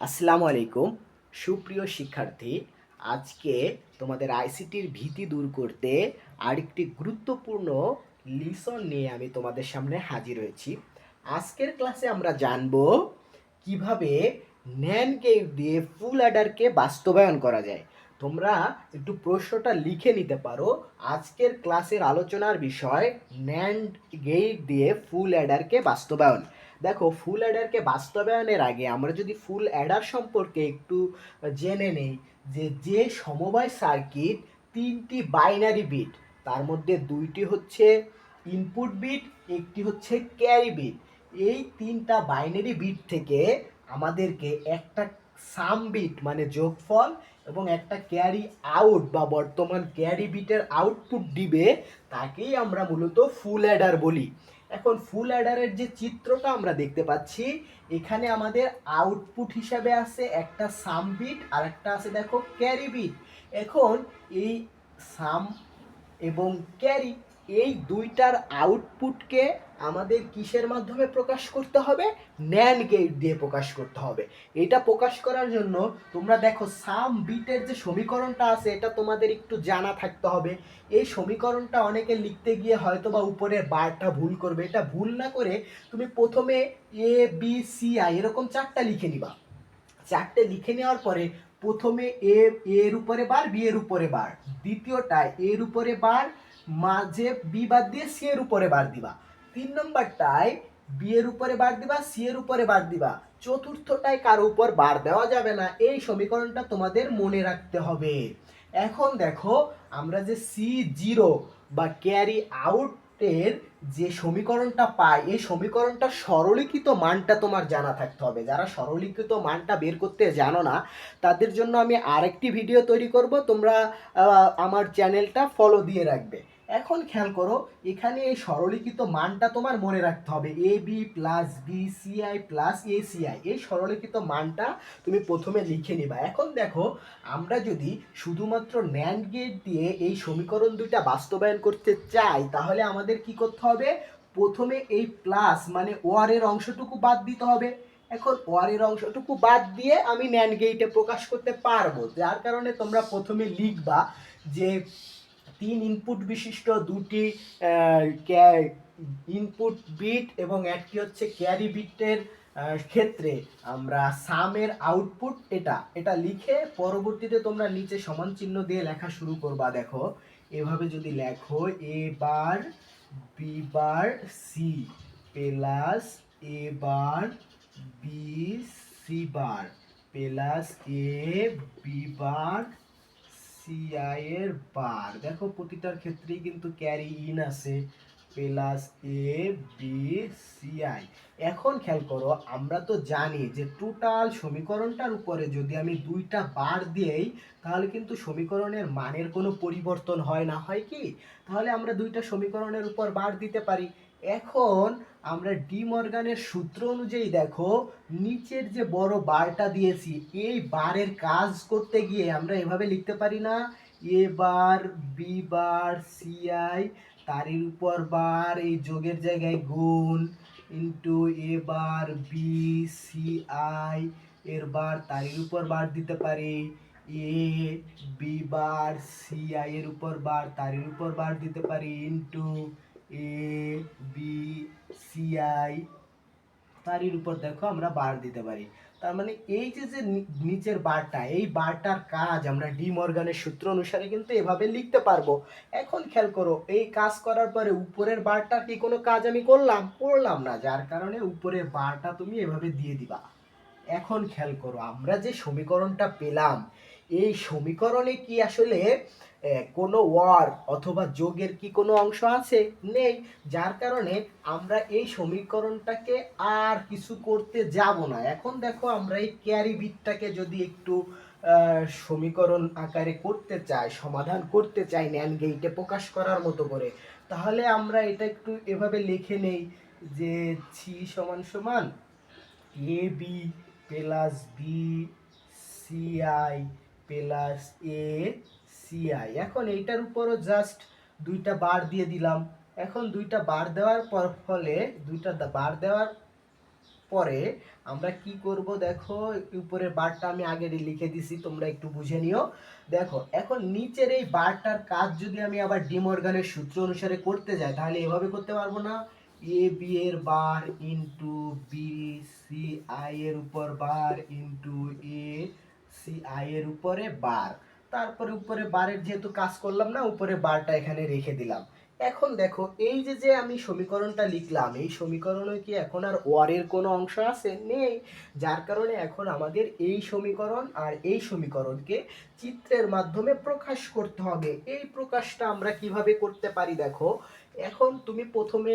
আসসালামু আলাইকুম। সুপ্রিয় শিক্ষার্থী, আজকে তোমাদের আইসিটির ভীতি দূর করতে আরেকটি গুরুত্বপূর্ণ লিসন নিয়ে আমি তোমাদের সামনে হাজির হয়েছি। আজকের ক্লাসে আমরা জানব কীভাবে ন্যান গেট দিয়ে ফুল অ্যাডারকে বাস্তবায়ন করা যায়। তোমরা একটু প্রশ্নটা লিখে নিতে পারো। আজকের ক্লাসের আলোচনার বিষয় ন্যান্ড গেট দিয়ে ফুল অ্যাডারকে বাস্তবায়ন। দেখো ফুল অ্যাডারকে বাস্তবায়নের আগে আমরা যদি ফুল অ্যাডার সম্পর্কে একটু জেনে নেই যে যে সমবায় সার্কিট তিনটি বাইনারি বিট তার মধ্যে দুইটি হচ্ছে ইনপুট বিট একটি হচ্ছে ক্যারি বিট এই তিনটা বাইনারি বিট থেকে আমাদেরকে একটা সাম বিট মানে যোগফল এবং একটা ক্যারি আউট বা বর্তমান ক্যারি বিটের আউটপুট দিবে, তাকেই আমরা মূলত ফুল অ্যাডার বলি। এখন ফুল অ্যাডারের যে চিত্রটা আমরা দেখতে পাচ্ছি, এখানে আমাদের আউটপুট হিসাবে আছে একটা সাম বিট আর একটা আছে দেখো ক্যারি বিট এখন এই সাম এবং ক্যারি এই দুইটার আউটপুটকে আমাদের কিসের মাধ্যমে প্রকাশ করতে হবে? ন্যান গেট দিয়ে প্রকাশ করতে হবে। এটা প্রকাশ করার জন্য তোমরা দেখো সাম বিটের যে সমীকরণটা আছে, এটা তোমাদের একটু জানা থাকতে হবে। এই সমীকরণটা অনেকে লিখতে গিয়ে হয়তো বা উপরের বারটা ভুল করবে। এটা ভুল না করে তুমি প্রথমে এ বি সি আই এরকম চারটা লিখে নিবা। চারটে লিখে নেওয়ার পরে প্রথমে এ এর উপরে বার বি এর উপরে বার। দ্বিতীয়টায় এর উপরে বার মাঝে বি বাদ দিয়ে সি এর উপরে বার দিবা। তিন নম্বরটায় বি এর উপরে বার দিবা, সি এর উপরে বার দিবা। চতুর্থটায় কারও উপর বার দেওয়া যাবে না। এই সমীকরণটা তোমাদের মনে রাখতে হবে। এখন দেখো, আমরা যে সি জিরো বা ক্যারি আউটের যে সমীকরণটা পাই, এই সমীকরণটা সরলীকৃত মানটা তোমার জানা থাকতে হবে। যারা সরলীকৃত মানটা বের করতে জানো না, তাদের জন্য আমি আরেকটি ভিডিও তৈরি করব। তোমরা আমার চ্যানেলটা ফলো দিয়ে রাখবে। এখন খেয়াল করো, এখানে এই সরলীকৃত মানটা তোমার মনে রাখতে হবে। A B plus B C I plus A C I এই সরলীকৃত মানটা তুমি প্রথমে লিখে নিবা। এখন দেখো, আমরা যদি শুধুমাত্র ন্যান্ড গেট দিয়ে এই সমীকরণ দুইটা বাস্তবায়ন করতে চাই, তাহলে আমাদের কি করতে হবে? প্রথমে এই প্লাস মানে ওয়ারের অংশটুকু বাদ দিতে হবে। এখন ওয়ারের অংশটুকু বাদ দিয়ে আমি ন্যান্ড গেটে প্রকাশ করতে পারব। যার কারণে তোমরা প্রথমে লিখবা যে তিন ইনপুট বিশিষ্ট দুটি ইনপুট বিট এবং একটি হচ্ছে ক্যারি বিটের ক্ষেত্রে আমরা সামের আউটপুট এটা এটা লিখে পরবর্তীতে তোমরা নিচে সমান চিহ্ন দিয়ে লেখা শুরু করবা, দেখো। এভাবে যদি লেখো A bar B bar C plus A bar B C bar plus A B bar C I এর বার দেখো প্রতিটার ক্ষেত্রেই কিন্তু ক্যারি ইন আছে। Plus A B C I এখন খেয়াল করো, আমরা তো জানি যে টোটাল সমীকরণটার উপরে যদি আমি দুইটা বার দিই তাহলে কিন্তু সমীকরণের মানের কোনো পরিবর্তন হয় না। হয় কি? তাহলে আমরা দুইটা সমীকরণের উপর বার দিতে পারি। এখন আমরা ডি মর্গানের সূত্র অনুযায়ী দেখো, নিচের যে বড় বারটা দিয়েছি, এই বারের কাজ করতে গিয়ে আমরা এভাবে লিখতে পারি না। A bar, B bar CI তারের উপর বার, এই যোগের জায়গায় গুণ into A bar B C I এর বার তারের উপর বার দিতে পারি। A B bar C I এর উপর বার তারের উপর বার দিতে পারি into A B C I তারির উপর দেখো আমরা বার দিতে পারি। তার মানে এই যে যে নিচের বারটা, এই বারটার কাজ আমরা ডি মর্গানের সূত্র অনুসারে কিন্তু এভাবে লিখতে পারব। এখন খেয়াল করো, এই কাজ করার পরে উপরের বারটা কি কোনো কাজ আমি করলাম? করলাম না, যার কারণে উপরের বারটা তুমি এভাবে দিয়ে দিবা। এখন খেয়াল করো, আমরা যে সমীকরণটা পেলাম, এই সমীকরণে কি আসলে কোনো ওয়ার অথবা যোগের কি কোনো অংশ আছে? নেই। যার কারণে আমরা এই সমীকরণটাকে আর কিছু করতে যাব না। এখন দেখো আমরা এই ক্যারি বিটটাকে যদি একটু সমীকরণ আকারে করতে চাই, সমাধান করতে চাই ন্যান গেইটে প্রকাশ করার মতো করে, তাহলে আমরা এটা একটু এভাবে লিখে নেই যে সি সমান সমান A B plus B C I plus A C I এখন এইটার উপরও জাস্ট দুইটা বার দিয়ে দিলাম। এখন দুইটা বার দেওয়ার পর ফলে, দুইটা বার দেওয়ার পরে আমরা কি করব দেখো উপরের বারটা আমি আগে লিখে দিছি, তোমরা একটু বুঝে নিও। দেখো, এখন নিচের এই বারটার কাজ যদি আমি আবার ডিমর্গানের সূত্র অনুসারে করতে যাই, তাহলে এভাবে করতে পারব না। এ বি এর bar into B C I এর উপর bar into A C I এর উপরে বার। তারপরে উপরে বারের যেহেতু কাজ করলাম না, উপরে বারটা এখানে রেখে দিলাম। এখন দেখো, এই যে যে আমি সমীকরণটা লিখলাম, এই সমীকরণে কি এখন আর ওয়ারের কোনো অংশ আছে? নেই। যার কারণে এখন আমাদের এই সমীকরণ আর এই সমীকরণকে চিত্রের মাধ্যমে প্রকাশ করতে হবে। এই প্রকাশটা আমরা কীভাবে করতে পারি দেখো? এখন তুমি প্রথমে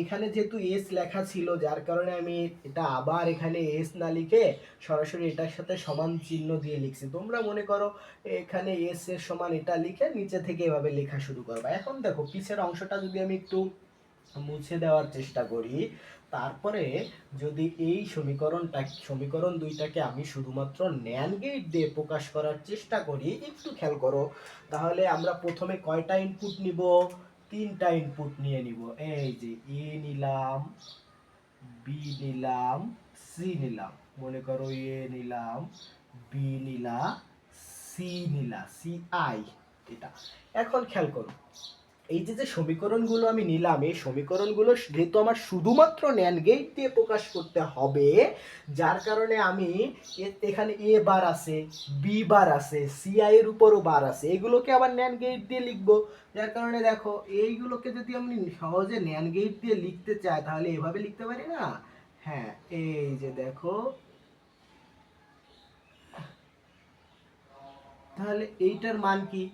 এখানে যেহেতু এস লেখা ছিল, যার কারণে আমি এটা আবার এখানে এস না লিখে সরাসরি এটার সাথে সমান চিহ্ন দিয়ে লিখছি। তোমরা মনে করো এখানে এস এর সমান এটা লিখে নিচে থেকে এভাবে লেখা শুরু করবা। এখন দেখো, পিছের অংশটা যদি আমি একটু মুছে দেওয়ার চেষ্টা করি, তারপরে যদি এই সমীকরণটা, সমীকরণ দুইটাকে আমি শুধুমাত্র ন্যান গেট দিয়ে প্রকাশ করার চেষ্টা করি, একটু খেয়াল করো। তাহলে আমরা প্রথমে কয়টা ইনপুট নিব? তিনটা ইনপুট নিয়ে নিব। এই যে এ নিলাম বি নিলাম সি নিলাম। মনে করো এ নিলাম বি নিলা সি নিলা সি আই এটা। এখন খেয়াল করো। এই যে যে সমীকরণগুলো আমি নিলাম, এই সমীকরণগুলো যেহেতু আমার শুধুমাত্র ন্যান গেট দিয়ে প্রকাশ করতে হবে, যার কারণে আমি এখানে এ বার আছে বি বার আছে সি আই এর উপরও বার আছে, এগুলোকে আবার ন্যান গেট দিয়ে লিখব। যার কারণে দেখো, এইগুলোকে যদি আমি সহজে ন্যান গেট দিয়ে লিখতে চাই, তাহলে এভাবে লিখতে পারি না? হ্যাঁ এই যে দেখো। তাহলে এইটার মান কি?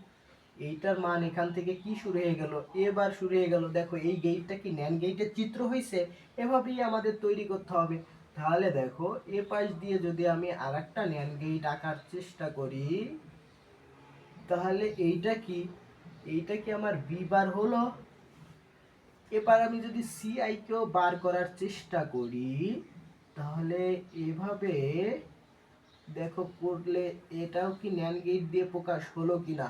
এইটার মান এখান থেকে কি শুরু হয়ে গেল? এবার শুরু হয়ে গেল, দেখো এই গেটটা কি ন্যান গেটের চিত্র হয়েছে এভাবেই আমাদের তৈরি করতে হবে। তাহলে দেখো, এ পাশ দিয়ে যদি আমি আর একটা ন্যান গেট আঁকার চেষ্টা করি, তাহলে এইটা কি? এইটা কি আমার বি বার হলো? এবার আমি যদি সি আই কেও বার করার চেষ্টা করি, তাহলে এভাবে দেখো করলে এটাও কি ন্যান গেট দিয়ে প্রকাশ হলো কিনা?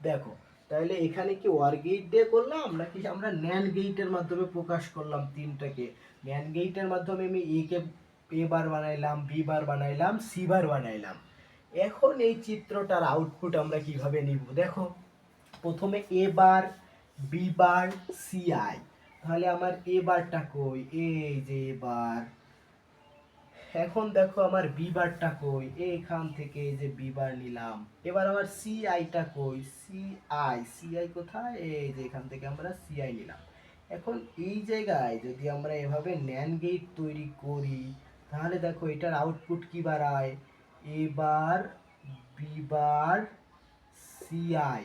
দেখো তাহলে এখানে কি ওয়ার গেট দিয়ে করলাম, নাকি আমরা ন্যান গেইটের মাধ্যমে প্রকাশ করলাম তিনটাকে? ন্যান গেইটের মাধ্যমে আমি এ কে এ বার বানাইলাম বি বার বানাইলাম সি বার বানাইলাম। এখন এই চিত্রটার আউটপুট আমরা কীভাবে নিব? দেখো, প্রথমে A bar B bar C I তাহলে আমার এ বারটা কই? এই যে এ বার। এখন দেখো আমার বি বারটা কই? এখান থেকে এই যে বি বার নিলাম। এবার আমার সি আইটা কই? সি আই সি আই কোথায়? এই যে এখান থেকে আমরা সি আই নিলাম। এখন এই জায়গায় যদি আমরা এভাবে ন্যান গেট তৈরি করি, তাহলে দেখো এটার আউটপুট কি বাড়ায়? এবার বি বার সি আই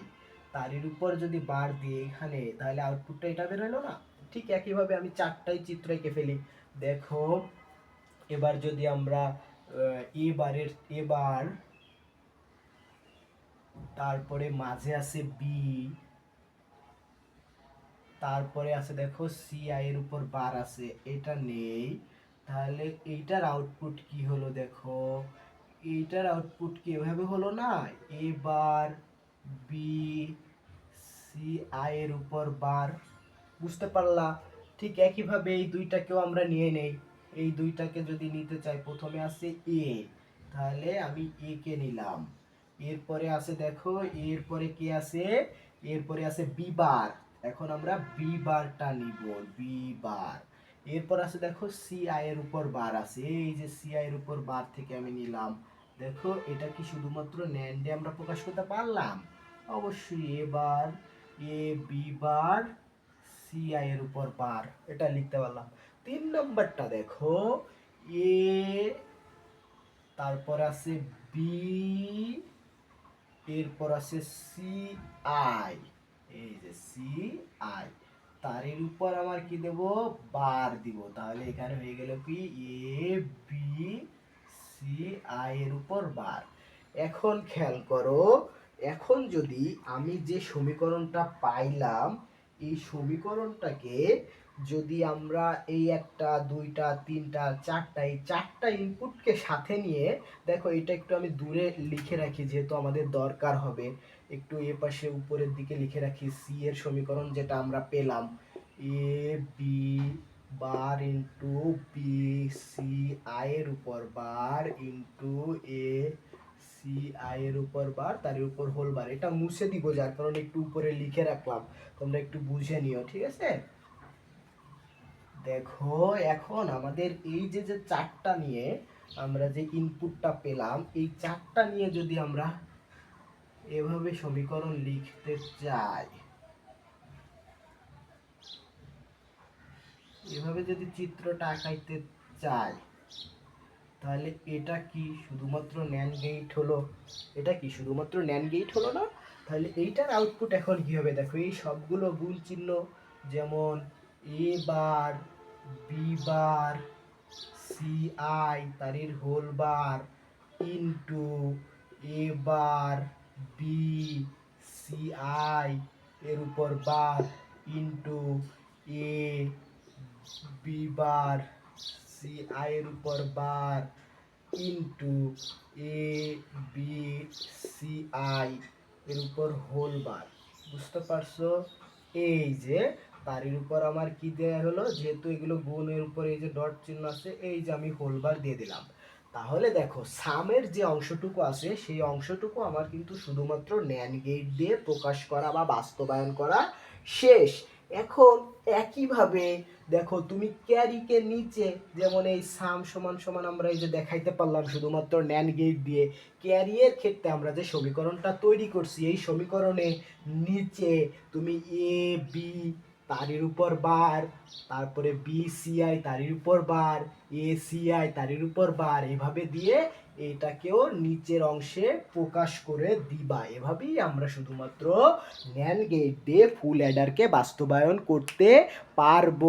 তারের উপর যদি বার দিয়ে এখানে, তাহলে আউটপুটটা এটা বেরোলো না? ঠিক একইভাবে আমি চারটাই চিত্র এঁকে ফেলি। দেখো এবার যদি আমরা এবারের এবার তারপরে মাঝে আছে বি তারপরে আছে দেখো সি আই এর উপর বার আছে এটা নেই। তাহলে এইটার আউটপুট কি হলো দেখো? এইটার আউটপুট কি এভাবে হলো না? এবার বি সি আই এর উপর বার, বুঝতে পারলা? ঠিক একইভাবে এই দুইটাকেও আমরা নিয়ে নেই। এই দুইটাকে যদি নিতে চাই, প্রথমে আছে এ তাহলে আমি এ কে নিলাম। এরপরে আছে দেখো, এরপরে কি আছে? এরপরে আছে বি বার এখন আমরা বি বারটা নিব বি বার এরপর আছে দেখো সি আই এর উপর বার আছে। এই যে সি আই এর উপর বার থেকে আমি নিলাম। দেখো, এটা কি শুধুমাত্র ন্যান্ডে আমরা প্রকাশ করতে পারলাম? অবশ্যই এবার A B bar C I এর উপর বার এটা লিখতে পারলাম। তিন নম্বরটা দেখো। এ, তারপর আছে বি, এরপর আছে সি, আই। এই যে সি, আই। তারের উপর আমার কি দেব? বার দিব। তাহলে এখানে হয়ে গেল কি? এ, বি, সি, আই এর উপর বার। এখন খেয়াল করো, এখন যদি আমি যে সমীকরণটা পাইলাম, এই সমীকরণটাকে যদি আমরা এই একটা, দুইটা, তিনটা, চারটা, এই চারটা ইনপুটকে সাথে নিয়ে, দেখো এটা একটু আমি দূরে লিখে রাখি যেহেতু আমাদের দরকার হবে। একটু এ পাশে উপরের দিকে লিখে রাখি সি এর সমীকরণ যেটা আমরা পেলাম। A B bar into B C I এর উপর bar into A C I এর উপর বার তার উপর হোল বার এটা মুছে দিব যার কারণে একটু উপরে লিখে রাখলাম। তোমরা একটু বুঝে নিও, ঠিক আছে? দেখো, এখন আমাদের এই যে যে চারটা নিয়ে আমরা যে ইনপুটটা পেলাম, এই চারটা নিয়ে যদি আমরা এভাবে সমীকরণ লিখতে চাই, এভাবে যদি চিত্রটা আঁকাইতে চাই, তাহলে এটা কি শুধুমাত্র ন্যান গেট হলো? এটা কি শুধুমাত্র ন্যান গেট হলো না? তাহলে এইটার আউটপুট এখন কি হবে? দেখো, এই সবগুলো গুণ চিহ্ন যেমন A bar B bar C I তারির whole bar into A bar B C I এর উপর bar, into A B bar C I এর উপর bar, into A B C I এর উপর হোল বার বুঝতে পারছ? এই যে তারের উপর আমার কি দেয়া হলো? যেহেতু এগুলো গুণের উপর এই যে ডট চিহ্ন আছে, এই যে আমি হোল বার দিয়ে দিলাম। তাহলে দেখো সামের যে অংশটুকু আছে, সেই অংশটুকু আমার কিন্তু শুধুমাত্র ন্যান গেট দিয়ে প্রকাশ করা বা বাস্তবায়ন করা শেষ। এখন একইভাবে দেখো, তুমি ক্যারিকে নিচে, যেমন এই সাম সমান সমান আমরা এই যে দেখাইতে পারলাম শুধুমাত্র ন্যান গেট দিয়ে ক্যারিয়ের ক্ষেত্রে আমরা যে সমীকরণটা তৈরি করছি, এই সমীকরণে নিচে তুমি এ বি তারির উপর বার, তারপরে বিসিআই তারির উপর বার এসিআই সিআই তারির উপর বার, এভাবে দিয়ে এটাকেও নিচের অংশে প্রকাশ করে দিবা। এভাবেই আমরা শুধুমাত্র ন্যান গেট দিয়ে ফুল অ্যাডারকে বাস্তবায়ন করতে পারব।